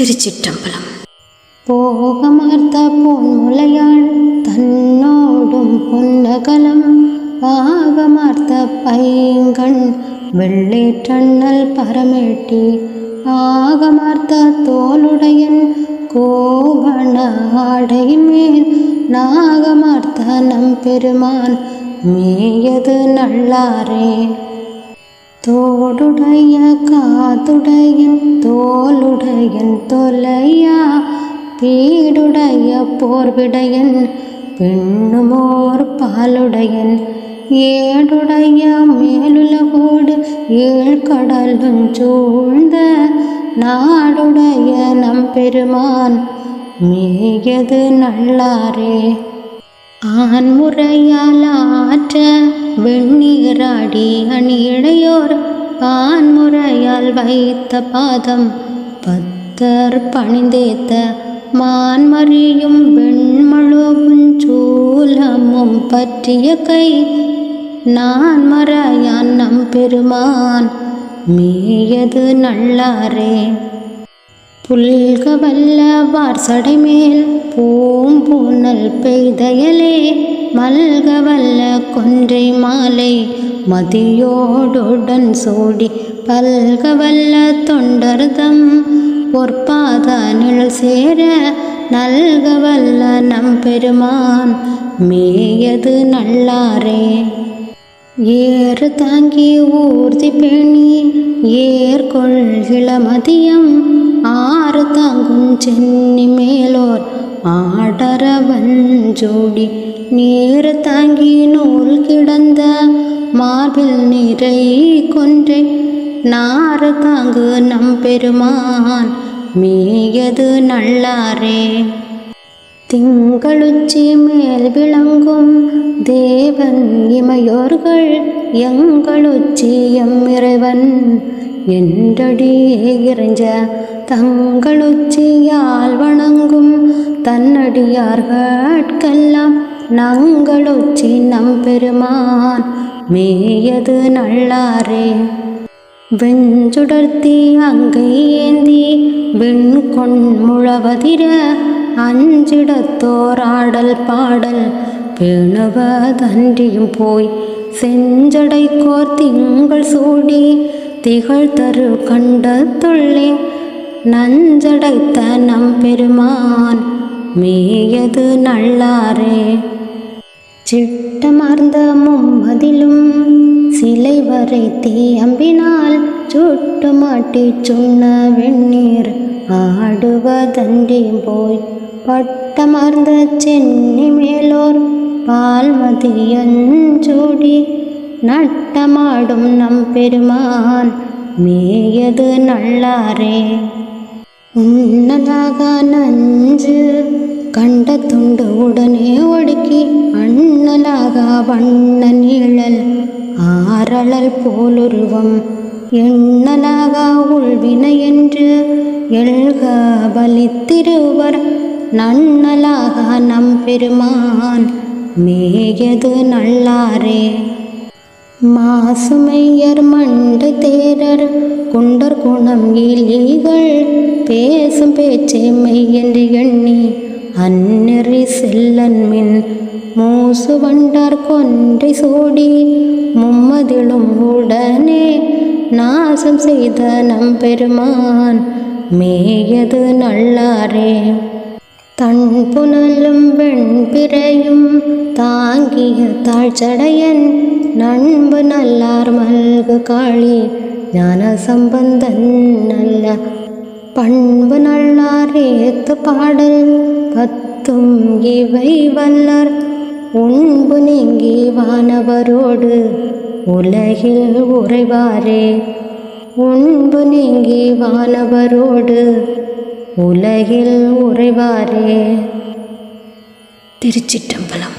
திருச்சிற்றம்பலம். போகமார்த்த பொன்முலையாள் தன்னோடும் பொன்னகலம் பாகமார்த்த பைங்கண் வெள்ளேற்றண்ணல் பரமேட்டி ஆகமார்த்த தோளுடையன் கோவண ஆடையின் மேல் நாகமார்த்த நம்பெருமான் மேயது நல்லாரே. தோடுடைய காதுடையன் தோளுடையன் தொலையா பீடுடைய போர்விடையன் பெண்ணுமோர் பாலுடையன். ஏடுடைய மேலுலகோடு ஏழ்கடலும் சூழ்ந்த நாடுடைய நம்பெருமான் மேயது நல்லாரே. ஆண்முறையால் ஆற்ற வெண்ணீராடி அணி இளையோர் பான்முறையால் வைத்த பாதம் பத்தர் பணிந்தேத்த மான்மறியும் வெண்மழுவும் சூலமும் பற்றிய கை நான் மறையான் நம் பெருமான் மேயது நல்லாரே. புல்க வல்ல வார்சடை மேல் பூம்பூனல் பெய்தயலே மல்க வல்ல கொன்றை மாலை மதியோடுடன் சோடி பல்க வல்ல தொண்டர்தம் பொற்பாதானில் சேர நல்க வல்ல நம் பெருமான் மேயது நல்லாரே. ஏறு தாங்கி ஊர்தி பேணி ஏர்கொள் மதியம் ஆறு தாங்கும் சென்னி மேலோர் ஆடரவன் ஜோடி நீர் தாங்கி நூல் கிடந்த மார்பில் நிறை கொன்றை. நார தாங்கு நம்பெருமான் மேயது நல்லாரே. திங்களுச்சி மேல் விளங்கும் தேவன் இமையோர்கள் எங்களுச்சி எம் இறைவன். என்றடியே இறைஞ்ச தங்களுச்சியால் வண தன்னடியார்கட்கெல்லாம் நங்களுச்சி நம் பெருமான் மேயது நல்லாரே. வெஞ்சுடர்த்தி அங்கை ஏந்தி வெண்கொண் முழவதிர அஞ்சிடத்தோராடல் பாடல் பேணுவதன்றியும் போய் செஞ்சடை கோர் திங்கள் சூடி திகழ் தரு கண்ட தொள்ளே நஞ்சடைத்த நம் பெருமான் மேயது நல்லாரே? சிட்டமர்ந்த மும்மதிலும் சிலை வரை தீயம்பினால் சுட்டு மாட்டி சொன்ன வெந்நீர் ஆடுவதன்றியும் போய் பட்டமர்ந்த சென்னி மேலோர் பால்மதியஞ்சூடி நட்டமாடும் நம் பெருமான். மேயது நல்லாரே? உன்னதாக நஞ்சு கண்ட துண்டு உடனே ஒடுக்கி அண்ணலாக வண்ண நீழல் ஆரளல் போலுருவம். எண்ணலாக உள்வினை என்று எழுக பலித்திருவர் நன்னலாக நம் பெருமான் மேயது நல்லாரே. மாசுமையர் மண்டு தேரர் குண்டர் குணம் இலிகள் பேசும் பேச்சை மெய்யென்று எண்ணி அந்நெறி செல்லன் மின் மூசு வண்டார் கொன்றை சூடி மும்மதிலும் உடனே நாசம் செய்த நம்பெருமான் மேயது நல்லாரே. தன் புனலும் வெண்பிறையும் தாங்கிய தாழ்ச்சடையன் நண்பு நல்லார் மல்கு காளி ஞான சம்பந்தன் நல்ல பண்பு நல்லார் ஏத்து பாடல் பத்தும் இவை வல்லர். உண்பு நீங்கி வானவரோடு உலகில் உறைவாரே. உண்பு நீங்கி வானவரோடு உலகில் உறைவாரே. திருச்சிற்றம்பலம்.